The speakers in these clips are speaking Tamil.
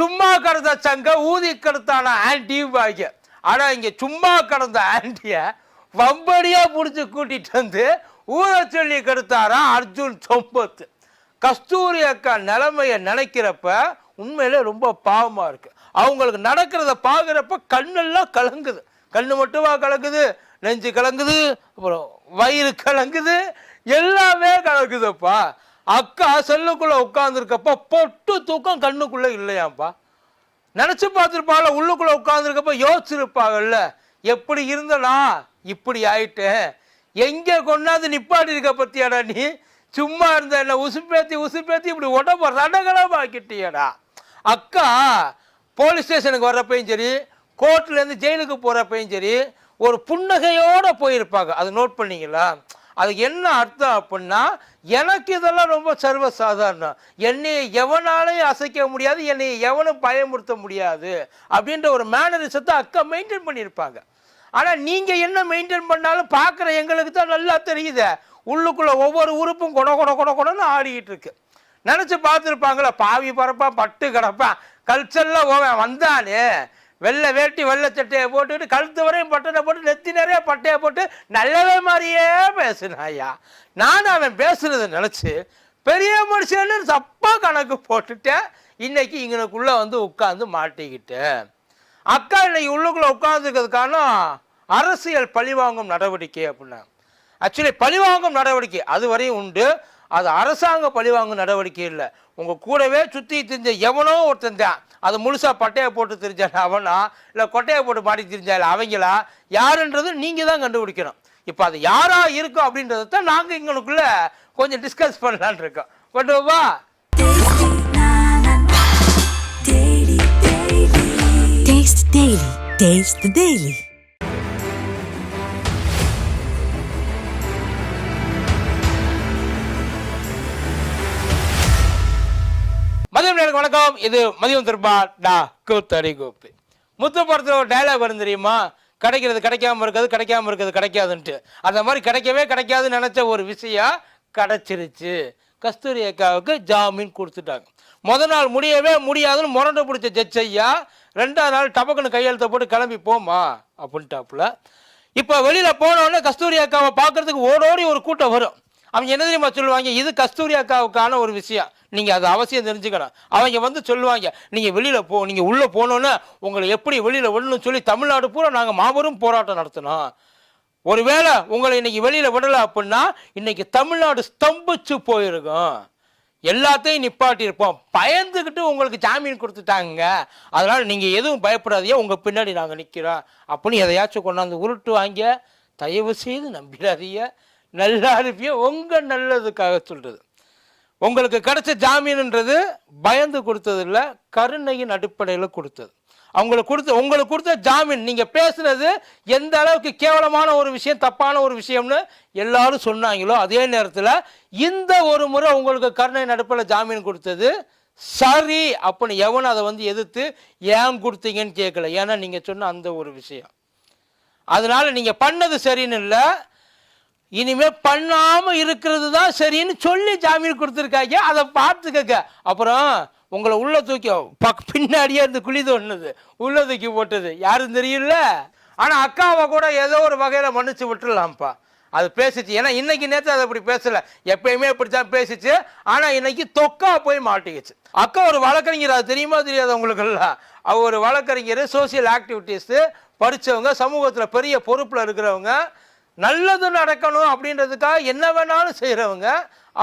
சும்மா கடந்த சங்க ஊதி கடத்தான ஆன்டி பாய்க்க ஆனா இங்க சும்மா கடந்த ஆன்டிய வம்படியா புடிச்சு கூட்டிட்டு வந்து ஊத சொல்லி கெடுத்தாரா அர்ஜுன் சொம்பத்து கஸ்தூரி அக்கா நிலைமையை நினைக்கிறப்ப உண்மையிலே ரொம்ப பாவமா இருக்கு. அவங்களுக்கு நடக்கிறத பார்க்குறப்ப கண்ணெல்லாம் கலங்குது. கண்ணு மட்டுமா கலங்குது நெஞ்சு கலங்குது அப்புறம் வயிறு கலங்குது எல்லாமே கலங்குதுப்பா. அக்கா செல்லுக்குள்ள உட்காந்துருக்கப்ப பொட்டு தூக்கம் கண்ணுக்குள்ள இல்லையாப்பா நினச்சி பார்த்துருப்பாள் உள்ளுக்குள்ளே உட்காந்துருக்கப்ப யோசிச்சிருப்பாங்கல்ல எப்படி இருந்தனா? இப்படி ஆயிட்டேன். எங்கே கொண்டாந்து நிப்பாடி இருக்க பத்தியாடா நீ? சும்மா இருந்த என்ன உசுப்பேத்தி உசுப்பேத்தி இப்படி உடம்ப ரணகலமாக்கிட்டியடா அக்கா போலீஸ் ஸ்டேஷனுக்கு வர்றப்பையும் சரி கோர்ட்லேருந்து ஜெயிலுக்கு போகிறப்பையும் சரி ஒரு புன்னகையோடு போயிருப்பாங்க. அது நோட் பண்ணிங்களா? அது என்ன அர்த்தம் அப்படின்னா எனக்கு இதெல்லாம் ரொம்ப சர்வ சாதாரணம் என்னை எவனாலையும் அசைக்க முடியாது என்னை எவனும் பயமுறுத்த முடியாது அப்படின்ற ஒரு மேனரிசத்தை அக்கா மெயின்டைன் பண்ணியிருப்பாங்க. ஆனால் நீங்கள் என்ன மெயின்டைன் பண்ணாலும் பார்க்குற எங்களுக்கு தான் நல்லா தெரியுது. உள்ளுக்குள்ள ஒவ்வொரு உறுப்பும் கொட கொட கொட கொடன்னு ஆடிக்கிட்டு இருக்கு. நினச்சி பார்த்துருப்பாங்களா பாவி பறப்பா பட்டு கிடப்பான். கல்ச்சரில் ஓவன் வந்தானே. வெள்ளை வேட்டி வெள்ளை சட்டையை போட்டுக்கிட்டு கழுத்து வரையும் பட்டனை போட்டு நெத்தி நிறைய பட்டையை போட்டு நல்லவே மாதிரியே பேசினாயா? நான் அவன் பேசுனதை நினச்சி பெரிய மனுஷன்னு சப்பா கணக்கு போட்டுட்டேன். இன்னைக்கு இங்கனுக்குள்ளே வந்து உட்காந்து மாட்டிக்கிட்டேன் அக்கா இன்னைக்கு உள்ளுக்குள்ளே உட்காந்துருக்கிறதுக்கான அரசியல் பழிவாங்கும் நடவடிக்கை அப்படின்னா. ஆக்சுவலி பழிவாங்கும் நடவடிக்கை அது வரையும் உண்டு. அது அரசாங்க பழிவாங்கும் நடவடிக்கை இல்லை. உங்கள் கூடவே சுற்றி தெரிஞ்ச எவனோ ஒருத்தன் தான். அது முழுசாக பட்டையை போட்டு தெரிஞ்சால அவனா இல்லை கொட்டையை போட்டு மாட்டி தெரிஞ்சால அவங்களா? யாருன்றது நீங்கள் தான் கண்டுபிடிக்கணும். இப்போ அது யாராக இருக்கும் அப்படின்றத தான் நாங்கள் எங்களுக்குள்ளே கொஞ்சம் டிஸ்கஸ் பண்ணலான் இருக்கோம். கொண்டு வா. டெய்லி டேஸ்ட் டெய்லி the வணக்கம். இது மதியம் திருப்பா டா கூத்தடி கூப்பு. முத்து படத்தில் ஒரு டைலாக் வரும் தெரியுமா? கிடைக்கிறது கிடைக்காம இருக்கிறது கிடைக்காம இருக்கிறது கிடைக்காதுன்ட்டு. அந்த மாதிரி கிடைக்கவே கிடைக்காதுன்னு நினச்ச ஒரு விஷயம் கிடைச்சிருச்சு. கஸ்தூரி அக்காவுக்கு ஜாமீன் கொடுத்துட்டாங்க. முதல் நாள் முடியவே முடியாதுன்னு முரண்டு பிடிச்ச ஜட்ஜ் ரெண்டாவது நாள் டபக்குன்னு கையெழுத்த போட்டு கிளம்பி போமா அப்படின்ட்டாப்புல. இப்போ வெளியில் போனோடனே கஸ்தூரி அக்காவை பார்க்கறதுக்கு ஓடோடி ஒரு கூட்டம் வரும். அவங்க என்ன தெரியுமா சொல்லுவாங்க? இது கஸ்தூரி அக்காவுக்கான ஒரு விஷயம். நீங்கள் அது அவசியம் தெரிஞ்சுக்கணும். அவங்க வந்து சொல்லுவாங்க நீங்கள் வெளியில் போ நீங்கள் உள்ளே போனோன்னே உங்களை எப்படி வெளியில் விடணும்னு சொல்லி தமிழ்நாடு பூரா நாங்கள் மாபெரும் போராட்டம் நடத்தினோம். ஒருவேளை உங்களை இன்னைக்கு வெளியில் விடலை அப்படின்னா இன்னைக்கு தமிழ்நாடு ஸ்தம்பிச்சு போயிருக்கும். எல்லாத்தையும் நிப்பாட்டியிருப்போம். பயந்துக்கிட்டு உங்களுக்கு ஜாமீன் கொடுத்துட்டாங்க. அதனால் நீங்கள் எதுவும் பயப்படாதீங்க. உங்கள் பின்னாடி நாங்கள் நிற்கிறோம் அப்படின்னு எதையாச்சும் கொண்டாந்து உருட்டு வாங்க. தயவு செய்து நம்பிடாதீங்க. நல்லா அனுப்பியும் உங்கள் நல்லதுக்காக சொல்கிறது உங்களுக்கு கிடைச்ச ஜாமீன்ன்றது பயந்து கொடுத்தது இல்லை கருணையின் அடிப்படையில் கொடுத்தது. அவங்களுக்கு கொடுத்த உங்களுக்கு கொடுத்த ஜாமீன் நீங்கள் பேசுனது எந்த அளவுக்கு கேவலமான ஒரு விஷயம் தப்பான ஒரு விஷயம்னு எல்லாரும் சொன்னாங்களோ அதே நேரத்தில் இந்த ஒரு முறை உங்களுக்கு கருணை நடுப்பில் ஜாமீன் கொடுத்தது சரி அப்படின்னு எவன் அதை வந்து எதிர்த்து ஏன் கொடுத்தீங்கன்னு கேட்கல ஏன்னா நீங்கள் சொன்ன அந்த ஒரு விஷயம். அதனால் நீங்கள் பண்ணது சரின்னு இல்லை இனிமே பண்ணாம இருக்கிறது தான் சரின்னு சொல்லி ஜாமீன் கொடுத்துருக்காங்க. அதை பார்த்துக்கங்க அப்புறம் உங்களை உள்ள தூக்கி பக் பின்னாடியே இருந்து குழி தோணுது உள்ள தூக்கி போட்டது. யாரும் தெரியல ஆனா அக்காவை கூட ஏதோ ஒரு வகையில மன்னிச்சு விட்டுடலாம்ப்பா. அது பேசிச்சு. ஏன்னா இன்னைக்கு நேற்று அதை அப்படி பேசல. எப்பயுமே இப்படித்தான் பேசிச்சு. ஆனா இன்னைக்கு தொக்கா போய் மாட்டிக்கிச்சு. அக்கா ஒரு வழக்கறிஞர். அது தெரியுமா தெரியாது உங்களுக்கு அவர் ஒரு வழக்கறிஞர் சோசியல் ஆக்டிவிட்டீஸ் படிச்சவங்க சமூகத்தில் பெரிய பொறுப்பில் இருக்கிறவங்க நல்லது நடக்கணும் அப்படின்றதுக்காக என்ன வேணாலும் செய்கிறவங்க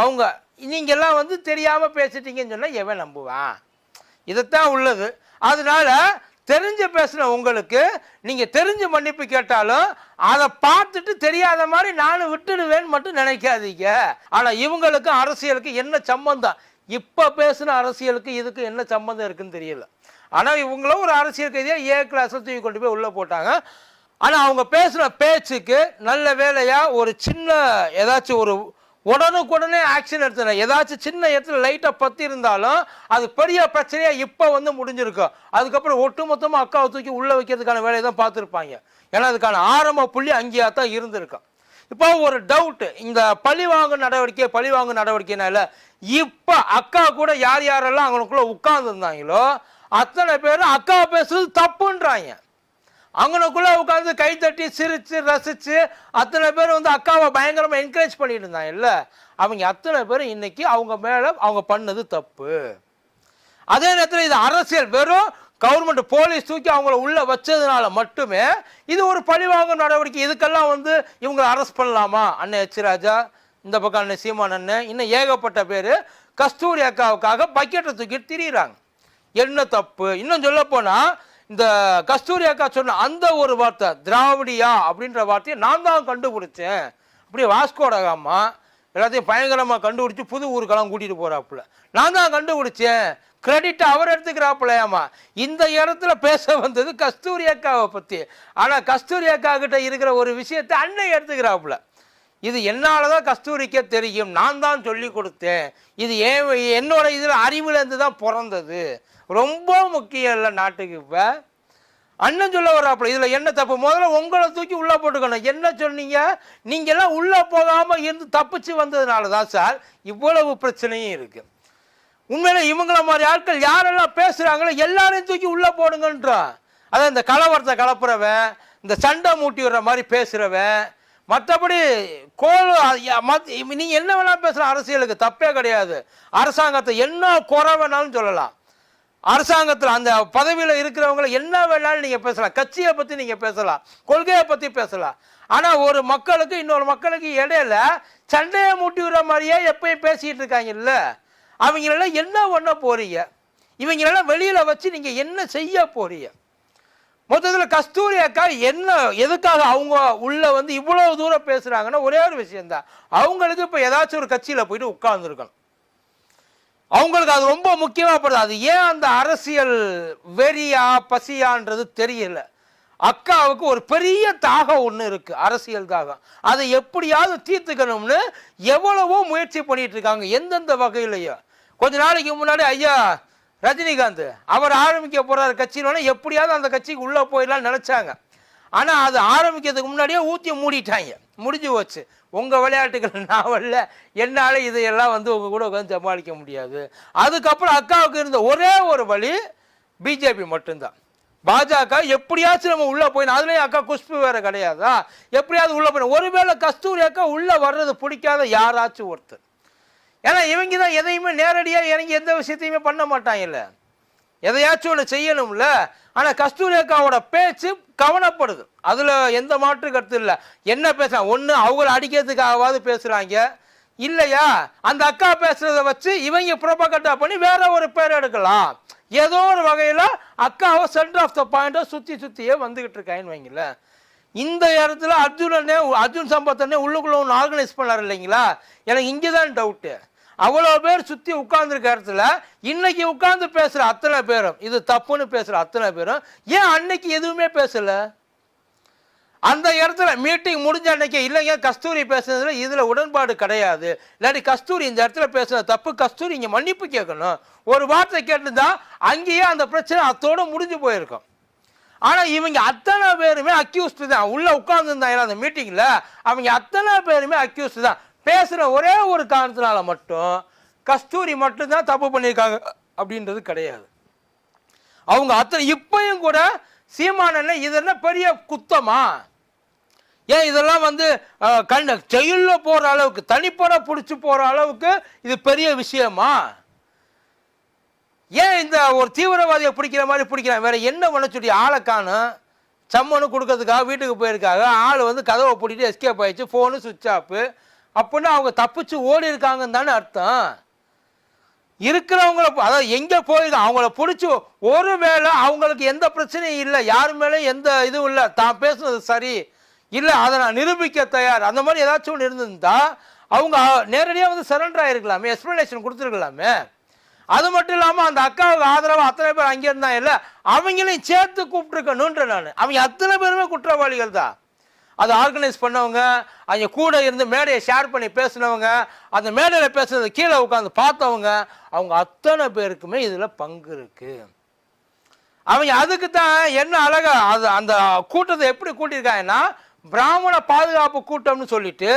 அவங்க நீங்கள்லாம் வந்து தெரியாமல் பேசிட்டீங்கன்னு சொன்னால் எவன் நம்புவான்? இதைத்தான் உள்ளது. அதனால் தெரிஞ்சு பேசின உங்களுக்கு நீங்கள் தெரிஞ்சு மன்னிப்பு கேட்டாலும் அதை பார்த்துட்டு தெரியாத மாதிரி நானும் விட்டுடுவேன்னு மட்டும் நினைக்காதீங்க. ஆனால் இவங்களுக்கும் அரசியலுக்கு என்ன சம்பந்தம்? இப்போ பேசின அரசியலுக்கு இதுக்கு என்ன சம்பந்தம் இருக்குன்னு தெரியல. ஆனால் இவங்களும் ஒரு அரசியல் கைதியாக ஏ கிளாஸில் தூக்கி கொண்டு போய் உள்ளே போட்டாங்க. ஆனால் அவங்க பேசுகிற பேச்சுக்கு நல்ல வேலையாக ஒரு சின்ன ஏதாச்சும் ஒரு உடனுக்குடனே ஆக்ஷன் எடுத்துனேன் ஏதாச்சும் சின்ன இடத்துல லைட்டாக பற்றி இருந்தாலும் அது பெரிய பிரச்சனையாக இப்போ வந்து முடிஞ்சிருக்கும் அதுக்கப்புறம் ஒட்டுமொத்தமாக அக்காவை தூக்கி உள்ளே வைக்கிறதுக்கான வேலையை தான் பார்த்துருப்பாங்க. ஏன்னா அதுக்கான ஆரம்ப புள்ளி அங்கேயா தான் இருந்திருக்கும் இப்போ ஒரு டவுட்டு இந்த பழிவாங்கு நடவடிக்கை பழிவாங்கு நடவடிக்கைனால இப்போ அக்கா கூட யார் யாரெல்லாம் அவங்களுக்குள்ளே உட்கார்ந்துருந்தாங்களோ அத்தனை பேரும் அக்கா பேசுறது தப்புன்றாங்க. அங்கனக்குள்ள உட்காந்து கை தட்டி சிரித்து ரசித்து அத்தனை பேர் வந்து அக்காவை பயங்கரமாக என்கரேஜ் பண்ணிட்டு இருந்தாங்க இல்லை அவங்க அத்தனை பேரும் இன்னைக்கு அவங்க மேலே அவங்க பண்ணது தப்பு. அதே நேரத்தில் இது அரசியல். வெறும் கவர்மெண்ட் போலீஸ் தூக்கி அவங்கள உள்ள வச்சதுனால மட்டுமே இது ஒரு பழிவாங்கும் நடவடிக்கை. இதுக்கெல்லாம் வந்து இவங்களை அரெஸ்ட் பண்ணலாமா? அண்ணன் எச் ராஜா இந்த பக்கம் அண்ணன் சீமான் அண்ணன் இன்னும் ஏகப்பட்ட பேர் கஸ்தூரி அக்காவுக்காக பக்கெட்டை தூக்கிட்டு திரியிறாங்க. என்ன தப்பு? இன்னும் சொல்ல போனால் இந்த கஸ்தூரி அக்கா சொன்ன அந்த ஒரு வார்த்தை திராவிடியா அப்படின்ற வார்த்தையை நான் தான் கண்டுபிடிச்சேன். அப்படியே வாஸ்கோடகாமா எல்லாத்தையும் பயங்கரமாக கண்டுபிடிச்சி புது ஊருக்கெல்லாம் கூட்டிகிட்டு போகிறாப்புல நான் தான் கண்டுபிடிச்சேன். கிரெடிட் அவர் எடுத்துக்கிறாப்புலையாமா இந்த இடத்துல பேச வந்தது கஸ்தூரி அக்காவை பற்றி ஆனால் கஸ்தூரி அக்கா கிட்ட இருக்கிற ஒரு விஷயத்தை அன்னை எடுத்துக்கிறாப்புல. இது என்னால் தான் கஸ்தூரிக்கே தெரியும். நான் தான் சொல்லி கொடுத்தேன். இது ஏன் என்னோட இதில் அறிவுலேருந்து தான் பிறந்தது. ரொம்ப முக்கியம் இல்லை நாட்டுக்கு இப்போ. அண்ணன் சொல்ல வராப்புல இதில் என்ன தப்பு? முதல்ல உங்களை தூக்கி உள்ளே போட்டுக்கணும். என்ன சொன்னீங்க? நீங்கள்லாம் உள்ளே போகாமல் இருந்து தப்பிச்சு வந்ததுனால தான் சார் இவ்வளவு பிரச்சனையும் இருக்குது உண்மையில் இவங்கள மாதிரி ஆட்கள் யாரெல்லாம் பேசுகிறாங்களோ எல்லாரையும் தூக்கி உள்ளே போடுங்கன்றான் அதான் இந்த கலவரத்தை கலப்புறவன் இந்த சண்டை மூட்டி விடுற மாதிரி பேசுகிறவன் மற்றபடி கோல் நீங்கள் என்ன வேணாலும் பேசுகிற அரசியலுக்கு தப்பே கிடையாது. அரசாங்கத்தை என்ன குறை வேணாலும் சொல்லலாம். அரசாங்கத்தில் அந்த பதவியில் இருக்கிறவங்கள என்ன வேணாலும் நீங்கள் பேசலாம். கட்சியை பற்றி நீங்கள் பேசலாம். கொள்கையை பற்றி பேசலாம். ஆனால் ஒரு மக்களுக்கு இன்னொரு மக்களுக்கு இடையில சண்டையை மூட்டி விடுற மாதிரியே எப்பயும் பேசிகிட்டு இருக்காங்கல்ல அவங்களெல்லாம் என்ன பண்ண போறீங்க? இவங்களெல்லாம் வெளியில் வச்சு நீங்கள் என்ன செய்ய போறீங்க? மொத்தத்தில் கஸ்தூரி அக்கா என்ன எதுக்காக அவங்க உள்ளே வந்து இவ்வளோ தூரம் பேசுகிறாங்கன்னா ஒரே ஒரு விஷயந்தான் அவங்களுக்கு இப்போ ஏதாச்சும் ஒரு கட்சியில் போயிட்டு உட்காந்துருக்கணும் அவங்களுக்கு அது ரொம்ப முக்கியமாகப்படுது அது ஏன் அந்த அரசியல் வெறியா பசியான்றது தெரியல. அக்காவுக்கு ஒரு பெரிய தாகம் ஒன்று இருக்குது அரசியல் தாகம். அதை எப்படியாவது தீர்த்துக்கணும்னு எவ்வளவோ முயற்சி பண்ணிட்டு இருக்காங்க எந்தெந்த வகையிலையோ கொஞ்ச நாளைக்கு முன்னாடி ஐயா ரஜினிகாந்த் அவர் ஆரம்பிக்க போகிறார் கட்சியிலோட எப்படியாவது அந்த கட்சிக்கு உள்ளே போயிடலாம்னு நினச்சாங்க. ஆனால் அது ஆரம்பிக்கிறதுக்கு முன்னாடியே ஊற்றி மூடிட்டாங்க. முடிஞ்சு போச்சு. உங்கள் விளையாட்டுகள் நாவலில் என்னால் இதையெல்லாம் வந்து உங்கள் கூட உட்காந்து சமாளிக்க முடியாது. அதுக்கப்புறம் அக்காவுக்கு இருந்த ஒரே ஒரு வழி பிஜேபி மட்டும்தான். பாஜக எப்படியாச்சும் நம்ம உள்ளே போய் அதுலேயும் அக்கா குஷ்பு வேறு கிடையாதா? எப்படியாவது உள்ளே போய் ஒருவேளை கஸ்தூரி அக்கா உள்ளே வர்றது பிடிக்காத யாராச்சும் ஒருத்தர். ஏன்னா இவங்க தான் எதையுமே நேரடியாக இறங்கி எந்த விஷயத்தையுமே பண்ண மாட்டாங்கல்ல. எதையாச்சும் ஒன்று செய்யணும்ல. ஆனால் கஸ்தூரி அக்காவோட பேச்சு கவனப்படுது. அதில் எந்த மாற்று கருத்து இல்லை. என்ன பேசுகிறாங்க ஒன்று அவங்கள அடிக்கிறதுக்காகவாவது பேசுகிறாங்க இல்லையா? அந்த அக்கா பேசுறத வச்சு இவங்க ப்ரோபகட்டா பண்ணி வேற ஒரு பேர் எடுக்கலாம். ஏதோ ஒரு வகையில் அக்காவை சென்டர் ஆஃப் த பாயிண்டை சுற்றி சுற்றியே வந்துக்கிட்டு இருக்காங்கன்னு வைங்கள இந்த இடத்துல அர்ஜுனனே அர்ஜுன் சம்பத்தனே உள்ளுக்குள்ள ஒன்று ஆர்கனைஸ் பண்ணார் இல்லைங்களா? எனக்கு இங்கே தான் டவுட்டு அவ்வளோ பேர் சுற்றி உட்கார்ந்துருக்க இடத்துல இன்னைக்கு உட்கார்ந்து பேசுகிற அத்தனை பேரும் இது தப்புன்னு பேசுகிற அத்தனை பேரும் ஏன் அன்னைக்கு எதுவுமே பேசலை? அந்த இடத்துல மீட்டிங் முடிஞ்ச அன்னைக்கு இல்லைங்க கஸ்தூரி பேசுனதுல இதில் உடன்பாடு கிடையாது. இல்லாட்டி கஸ்தூரி இந்த இடத்துல பேசுன தப்பு கஸ்தூரி இங்கே மன்னிப்பு கேட்கணும். ஒரு வார்த்தை கேட்டுதான் அங்கேயே அந்த பிரச்சனை அத்தோட முடிஞ்சு போயிருக்கும். ஆனால் இவங்க அத்தனை பேருமே அக்யூஸ்டு தான். உள்ளே உட்காந்துருந்தாங்க அந்த மீட்டிங்கில் அவங்க அத்தனை பேருமே அக்யூஸ்டு தான். பேசுகிற ஒரே ஒரு காரணத்தினால மட்டும் கஸ்தூரி மட்டும்தான் தப்பு பண்ணியிருக்காங்க அப்படின்றது கிடையாது. அவங்க அத்தனை இப்பையும் கூட சீமானன்னு இதெல்லாம் பெரிய குத்தமா? ஏன் இதெல்லாம் வந்து கண் செயலில் போகிற அளவுக்கு தனிப்பட பிடிச்சி போகிற அளவுக்கு இது பெரிய விஷயமா? ஏன் இந்த ஒரு தீவிரவாதியை பிடிக்கிற மாதிரி பிடிக்கிறான் வேற என்ன பண்ண சொல்லி ஆளை காணும் சம்மனு கொடுக்கறதுக்காக வீட்டுக்கு போயிருக்காங்க. ஆள் வந்து கதவை பிடிட்டு எஸ்கேப் ஆயிடுச்சு. ஃபோனு சுவிட்ச் ஆஃபு அப்படின்னா அவங்க தப்பிச்சு ஓடி இருக்காங்கன்னு தானே அர்த்தம். இருக்கிறவங்கள அதாவது எங்கே போயிருக்கோம் அவங்கள பிடிச்சி ஒரு வேளை அவங்களுக்கு எந்த பிரச்சனையும் இல்லை யார் மேலேயும் எந்த இதுவும் இல்லை தான் பேசுனது சரி இல்லை அதை நான் நிரூபிக்க தயார் அந்த மாதிரி ஏதாச்சும் ஒன்று இருந்திருந்தா அவங்க நேரடியாக வந்து சரண்டர் ஆகிருக்கலாமே எக்ஸ்ப்ளனேஷன் கொடுத்துருக்கலாமே. அது மட்டும் இல்லாமல் அந்த அக்காவுக்கு ஆதரவு அத்தனை பேர் அங்கே இருந்தா இல்லை அவங்களையும் சேர்த்து கூப்பிட்டுருக்கணுன்ற நான். அவங்க அத்தனை பேருமே குற்றவாளிகள் தான். அதை ஆர்கனைஸ் பண்ணவங்க அவங்க கூட இருந்து மேடையை ஷேர் பண்ணி பேசினவங்க அந்த மேடையில் பேசுனது கீழே உட்காந்து பார்த்தவங்க அவங்க அத்தனை பேருக்குமே இதில் பங்கு இருக்கு. அவங்க அதுக்கு தான் என்ன அழகா அது அந்த கூட்டத்தை எப்படி கூட்டியிருக்காங்கன்னா பிராமண பாதுகாப்பு கூட்டம்னு சொல்லிட்டு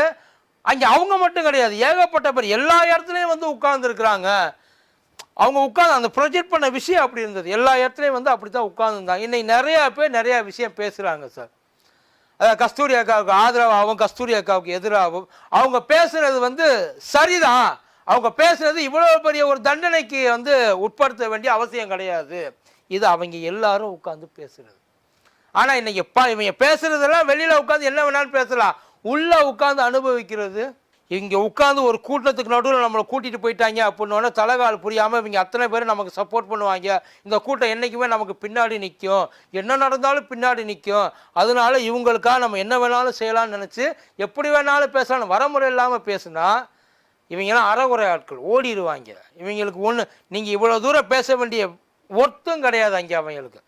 அங்கே அவங்க மட்டும் கிடையாது ஏகப்பட்ட பேர் எல்லா இடத்துலையும் வந்து உட்கார்ந்துருக்குறாங்க. அவங்க உட்காந்து அந்த ப்ரொஜெக்ட் பண்ண விஷயம் அப்படி இருந்தது. எல்லா இடத்துலையும் வந்து அப்படி தான் உட்காந்துருந்தாங்க இன்னைக்கு நிறையா பேர் நிறையா விஷயம் பேசுகிறாங்க சார் அதாவது கஸ்தூரி அக்காவுக்கு ஆதரவாகவும் கஸ்தூரி அக்காவுக்கு எதிராகவும் அவங்க பேசுறது வந்து சரிதான். அவங்க பேசுறது இவ்வளோ பெரிய ஒரு தண்டனைக்கு வந்து உட்படுத்த வேண்டிய அவசியம் கிடையாது. இது அவங்க எல்லாரும் உட்காந்து பேசுறது. ஆனால் இன்னைக்கு பா இவங்க பேசுறதெல்லாம் வெளியில் உட்காந்து என்ன வேணாலும் பேசலாம். உள்ளே உட்காந்து அனுபவிக்கிறது இங்கே உட்காந்து ஒரு கூட்டத்துக்கு நடுவில் நம்மளை கூட்டிகிட்டு போயிட்டாங்க அப்படின்னோடனே தலைகால் புரியாமல் இவங்க அத்தனை பேர் நமக்கு சப்போர்ட் பண்ணுவாங்க. இந்த கூட்டம் என்றைக்குமே நமக்கு பின்னாடி நிற்கும். என்ன நடந்தாலும் பின்னாடி நிற்கும். அதனால இவங்களுக்காக நம்ம என்ன வேணாலும் செய்யலாம்னு நினச்சி எப்படி வேணாலும் பேசலாம் வரமுறை இல்லாமல் பேசுனா இவங்கெல்லாம் அறகுறை ஆட்கள் ஓடிடுவாங்க. இவங்களுக்கு ஒன்று நீங்கள் இவ்வளோ தூரம் பேச வேண்டிய ஒர்த்தும் கிடையாது அங்கே அவங்களுக்கு.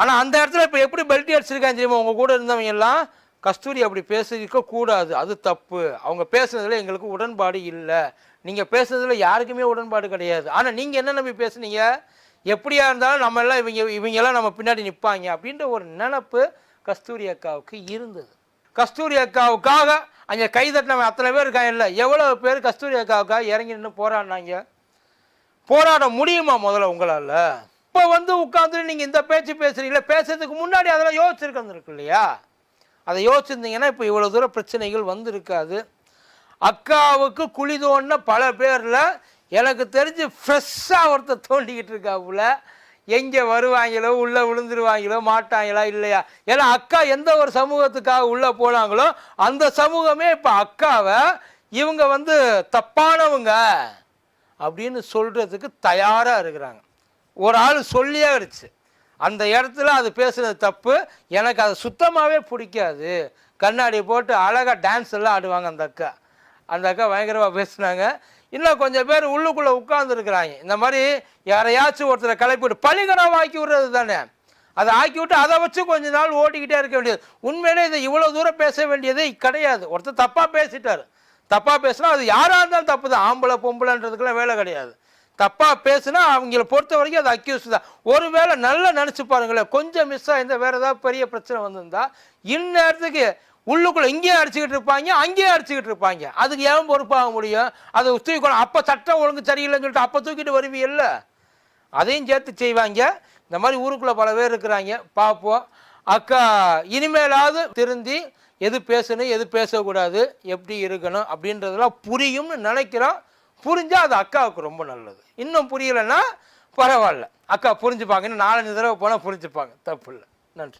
ஆனால் அந்த இடத்துல இப்போ எப்படி பெல்ட்டி அடிச்சிருக்காங்க தெரியுமா? உங்கள் கூட இருந்தவங்க எல்லாம் கஸ்தூரி அப்படி பேசிக்க கூடாது. அது தப்பு. அவங்க பேசுனதுல எங்களுக்கு உடன்பாடு இல்லை. நீங்கள் பேசுனதுல யாருக்குமே உடன்பாடு கிடையாது. ஆனால் நீங்கள் என்ன நம்பி பேசுனீங்க? எப்படியா இருந்தாலும் நம்ம எல்லாம் இவங்க இவங்கெல்லாம் நம்ம பின்னாடி நிற்பாங்க அப்படின்ற ஒரு நினப்பு கஸ்தூரி அக்காவுக்கு இருந்தது. கஸ்தூரி அக்காவுக்காக அங்கே கைதட்டினவன் அத்தனை பேர் இருக்காங்க. இல்லை எவ்வளோ பேர் கஸ்தூரி அக்காவுக்காக இறங்கி நின்று போராடினாங்க? போராட முடியுமா முதல்ல உங்களால்? இப்போ வந்து உட்காந்து நீங்கள் இந்த பேச்சு பேசுகிறீங்களே பேசுறதுக்கு முன்னாடி அதெல்லாம் யோசிச்சிருக்கணும் இல்லையா? அதை யோசிச்சிருந்தீங்கன்னா இப்போ இவ்வளோ தூரம் பிரச்சனைகள் வந்திருக்காது. அக்காவுக்கு குழி தோண்டின பல பேரில் எனக்கு தெரிஞ்சு ஃப்ரெஷ்ஷாக ஒருத்தர் தோண்டிக்கிட்டு இருக்காப்புல. எங்கே வருவாங்களோ உள்ளே விழுந்துருவாங்களோ மாட்டாங்களா இல்லையா? ஏன்னா அக்கா எந்த ஒரு சமூகத்துக்காக உள்ளே போனாங்களோ அந்த சமூகமே இப்போ அக்காவை இவங்க வந்து தப்பானவங்க அப்படின்னு சொல்கிறதுக்கு தயாராக இருக்கிறாங்க. ஒரு ஆள் சொல்லியே இருச்சு அந்த இடத்துல அது பேசுனது தப்பு. எனக்கு அது சுத்தமாகவே பிடிக்காது. கண்ணாடி போட்டு அழகாக டான்ஸ் எல்லாம் ஆடுவாங்க அந்த அக்கா. அந்த அக்கா பயங்கரமாக பேசுனாங்க. இன்னும் கொஞ்சம் பேர் உள்ளுக்குள்ளே உட்காந்துருக்குறாங்க இந்த மாதிரி யாரையாச்சும் ஒருத்தரை கிளப்பிவிட்டு பழிகரம் ஆக்கி விடுறது தானே. அதை ஆக்கி விட்டு அதை வச்சு கொஞ்ச நாள் ஓட்டிக்கிட்டே இருக்க வேண்டியது. உண்மையிலே இதை இவ்வளோ தூரம் பேச வேண்டியது கிடையாது. ஒருத்தர் தப்பாக பேசிட்டார். தப்பாக பேசினா அது யாராக இருந்தாலும் தப்பு தான். ஆம்பளை பொம்பளைன்றதுக்கெல்லாம் வேலை கிடையாது. தப்பாக பேசுனா அவங்கள பொறுத்த வரைக்கும் அது அக்யூஸ் தான். ஒருவேளை நல்லா நினச்சி பாருங்களேன் கொஞ்சம் மிஸ் ஆயிருந்தா வேறு ஏதாவது பெரிய பிரச்சனை வந்திருந்தா இந்நேரத்துக்கு உள்ளுக்குள்ளே இங்கேயும் அடிச்சுக்கிட்டு இருப்பாங்க அங்கேயும் அடிச்சுக்கிட்டு இருப்பாங்க. அதுக்கு ஏன் பொறுப்பாக முடியும்? அதை தூக்கிக்கணும் அப்போ சட்டம் ஒழுங்கு சரியில்லைன்னு சொல்லிட்டு அப்போ தூக்கிட்டு வருவீல்ல? அதையும் சேர்த்து செய்வாங்க. இந்த மாதிரி ஊருக்குள்ளே பல பேர் இருக்கிறாங்க. பார்ப்போம். அக்கா இனிமேலாவது திருந்தி எது பேசணும் எது பேசக்கூடாது எப்படி இருக்கணும் அப்படின்றதெல்லாம் புரியும்னு நினைக்கிறோம். புரிஞ்சால் அது அக்காவுக்கு ரொம்ப நல்லது. இன்னும் புரியலைன்னா பரவாயில்ல. அக்கா புரிஞ்சுப்பாங்க. இன்னும் நாலஞ்சு தடவை போனால் புரிஞ்சுப்பாங்க. தப்பு இல்லை. நன்றி.